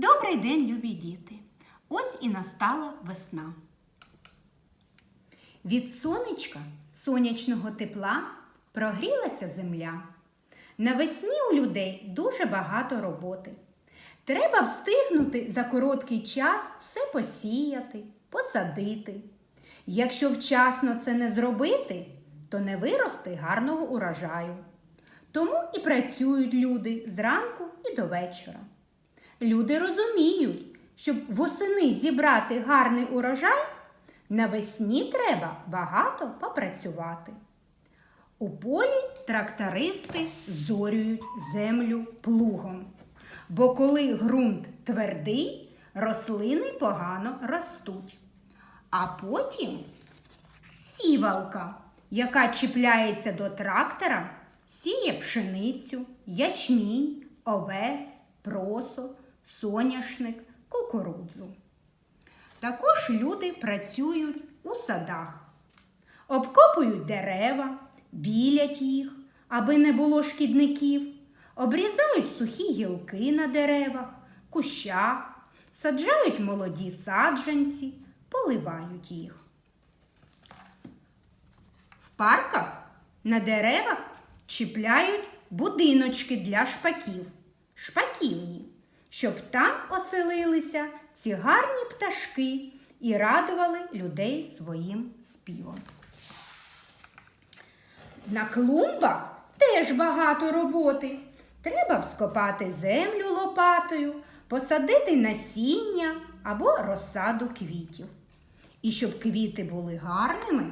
Добрий день, любі діти! Ось і настала весна. Від сонечка, сонячного тепла прогрілася земля. Навесні у людей дуже багато роботи. Треба встигнути за короткий час все посіяти, посадити. Якщо вчасно це не зробити, то не вирости гарного урожаю. Тому і працюють люди зранку і до вечора. Люди розуміють, щоб восени зібрати гарний урожай, навесні треба багато попрацювати. У полі трактористи зорюють землю плугом. Бо коли ґрунт твердий, рослини погано ростуть. А потім сівалка, яка чіпляється до трактора, сіє пшеницю, ячмінь, овес, просо, соняшник, кукурудзу. Також люди працюють у садах, обкопують дерева, білять їх, аби не було шкідників, обрізають сухі гілки на деревах, кущах, саджають молоді саджанці, поливають їх. В парках на деревах чіпляють будиночки для шпаків, шпаківні, щоб там оселилися ці гарні пташки і радували людей своїм співом. На клумбах теж багато роботи. Треба вскопати землю лопатою, посадити насіння або розсаду квітів. І щоб квіти були гарними,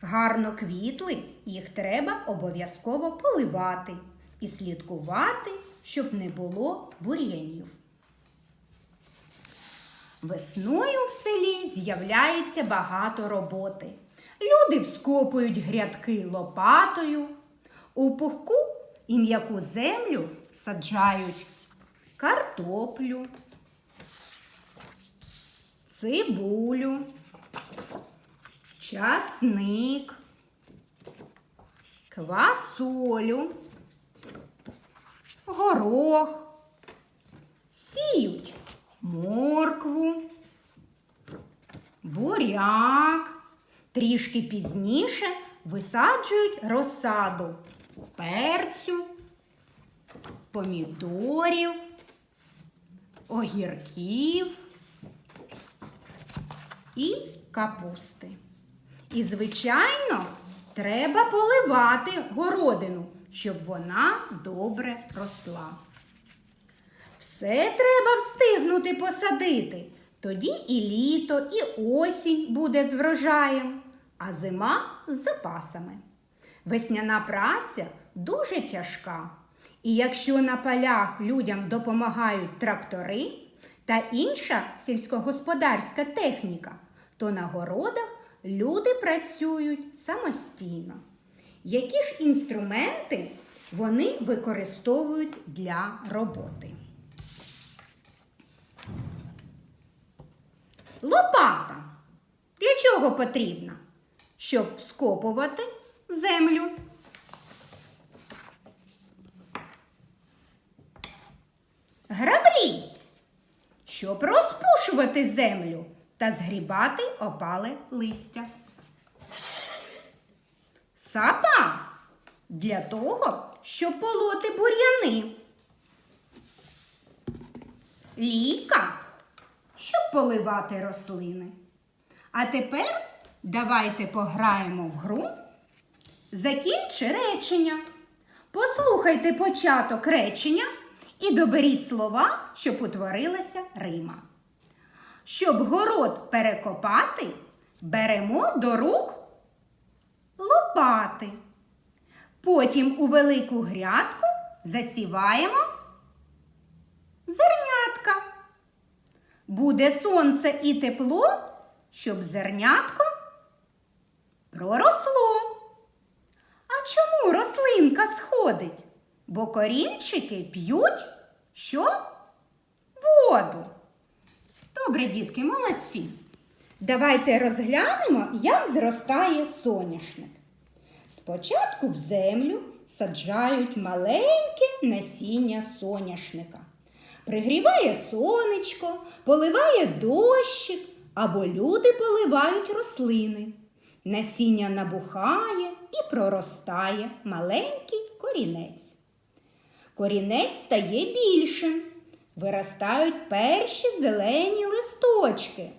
гарно квітли, їх треба обов'язково поливати і слідкувати, щоб не було бур'янів. Весною в селі з'являється багато роботи. Люди вскопують грядки лопатою, у пухку і м'яку землю саджають картоплю, цибулю, часник, квасолю, горох, сіють моркву, буряк. Трішки пізніше висаджують розсаду перцю, помідорів, огірків і капусти. І, звичайно, треба поливати городину, щоб вона добре росла. Все треба встигнути посадити. Тоді і літо, і осінь буде з врожаєм, а зима з запасами. Весняна праця дуже тяжка. І якщо на полях людям допомагають трактори та інша сільськогосподарська техніка, то на городах люди працюють самостійно. Які ж інструменти вони використовують для роботи? Лопата. Для чого потрібна? Щоб вскопувати землю. Граблі. Щоб розпушувати землю та згрібати опале листя. Сапа для того, щоб полоти бур'яни. Ліка щоб поливати рослини. А тепер давайте пограємо в гру. Закінчи речення. Послухайте початок речення і доберіть слова, щоб утворилася рима. Щоб город перекопати, беремо до рук лопати. Потім у велику грядку засіваємо зернятка. Буде сонце і тепло, щоб зернятко проросло. А чому рослинка сходить? Бо корінчики п'ють що? Воду. Добре, дітки, молодці. Давайте розглянемо, як зростає соняшник. Спочатку в землю саджають маленьке насіння соняшника. Пригріває сонечко, поливає дощик, або люди поливають рослини. Насіння набухає і проростає маленький корінець. Корінець стає більшим, виростають перші зелені листочки.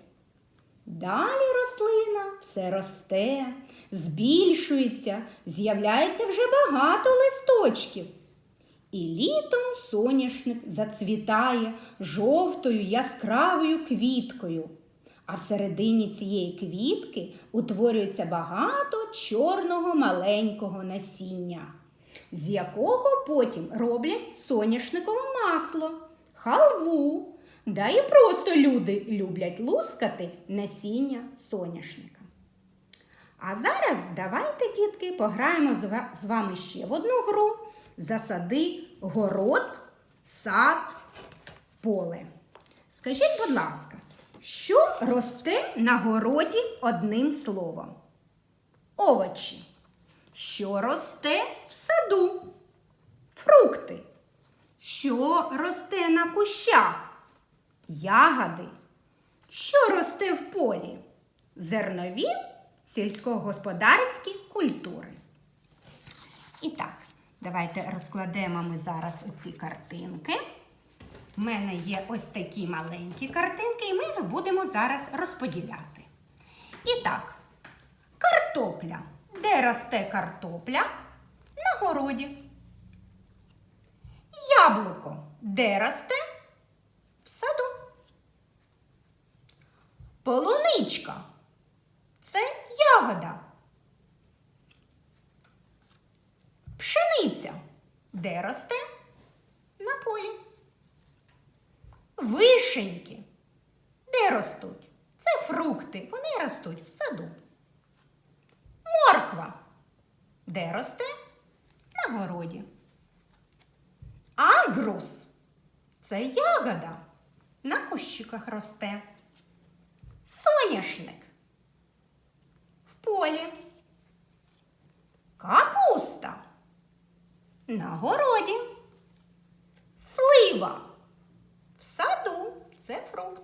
Далі рослина все росте, збільшується, з'являється вже багато листочків. І літом соняшник зацвітає жовтою яскравою квіткою. А всередині цієї квітки утворюється багато чорного маленького насіння, з якого потім роблять соняшникове масло, халву. Да і просто люди люблять лускати насіння соняшника. А зараз давайте, дітки, пограємо з вами ще в одну гру. Засади город, сад, поле. Скажіть, будь ласка, що росте на городі одним словом? Овочі. Що росте в саду? Фрукти. Що росте на кущах? Ягоди. Що росте в полі? Зернові сільськогосподарські культури. І так, давайте розкладемо ми зараз оці картинки. У мене є ось такі маленькі картинки, і ми їх будемо зараз розподіляти. І так, картопля. Де росте картопля? На городі. Яблуко. Де росте? В саду. Полуничка. Це ягода. Пшениця. Де росте? На полі. Вишеньки. Де ростуть? Це фрукти. Вони ростуть в саду. Морква. Де росте? На городі. Агрус. Це ягода. На кущиках росте. Соняшник. Полі. Капуста. На городі. Слива. В саду. Це фрукт.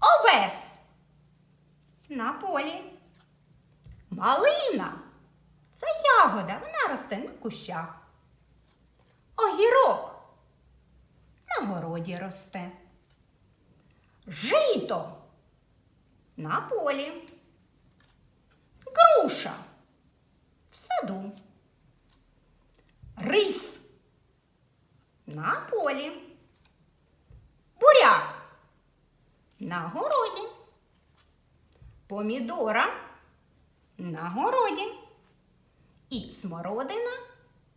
Овес. На полі. Малина. Це ягода. Вона росте на кущах. Огірок. На городі росте. Жито. На полі. Груша. В саду. Рис. На полі. Буряк. На городі. Помідора. На городі. І смородина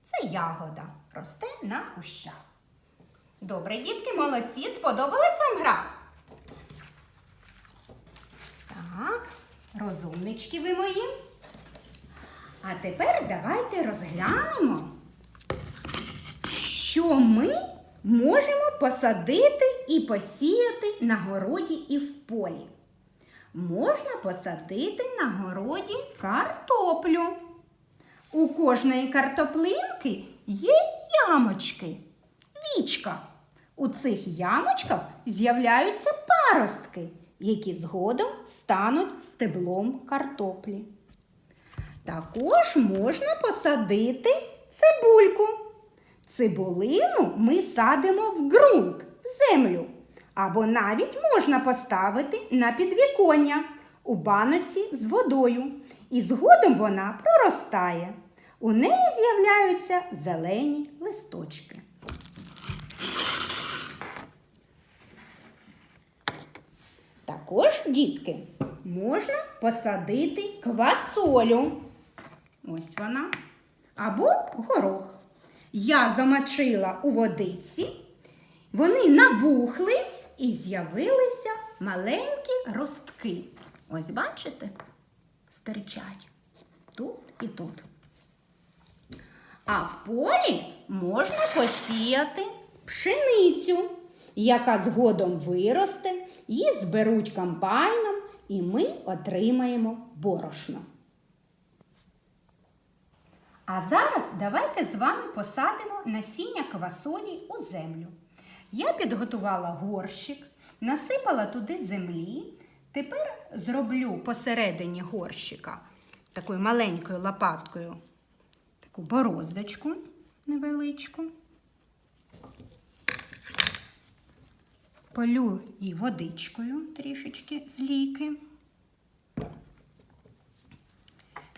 це ягода. Росте на кущах. Добре, дітки, молодці. Сподобалась вам гра? Так, розумнички ви мої. А тепер давайте розглянемо, що ми можемо посадити і посіяти на городі і в полі. Можна посадити на городі картоплю. У кожної картоплинки є ямочки, вічка. У цих ямочках з'являються паростки, які згодом стануть стеблом картоплі. Також можна посадити цибульку. Цибулину ми садимо в ґрунт, в землю. Або навіть можна поставити на підвіконня у баночці з водою. І згодом вона проростає. У неї з'являються зелені листочки. Також, дітки, можна посадити квасолю. Ось вона. Або горох. Я замочила у водиці, вони набухли і з'явилися маленькі ростки. Ось бачите? Стирчать тут і тут. А в полі можна посіяти пшеницю, яка згодом виросте, її зберуть комбайном, і ми отримаємо борошно. А зараз давайте з вами посадимо насіння квасолі у землю. Я підготувала горщик, насипала туди землі. Тепер зроблю посередині горщика такою маленькою лопаткою таку бороздочку невеличку. Полю і водичкою трішечки з ліки.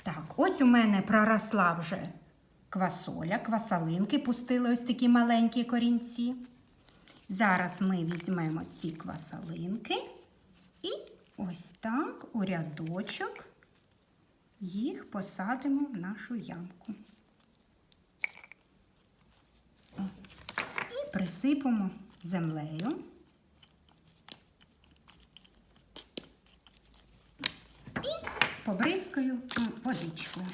Так, ось у мене проросла вже квасоля, квасалинки пустили ось такі маленькі корінці. Зараз ми візьмемо ці квасалинки і ось так у рядочок їх посадимо в нашу ямку. І присипемо землею. І побризкаю водичкою.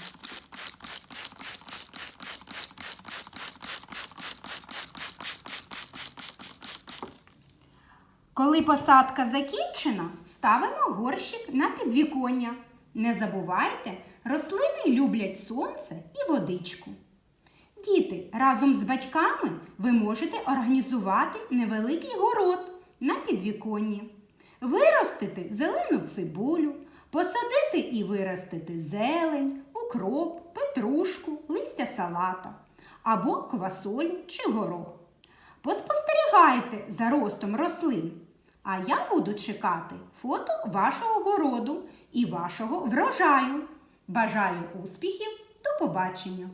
Коли посадка закінчена, ставимо горщик на підвіконня. Не забувайте, рослини люблять сонце і водичку. Діти, разом з батьками ви можете організувати невеликий город на підвіконні, виростити зелену цибулю, посадити і виростити зелень, укроп, петрушку, листя салата або квасолю чи горох. Поспостерігайте за ростом рослин, а я буду чекати фото вашого городу і вашого врожаю. Бажаю успіхів! До побачення!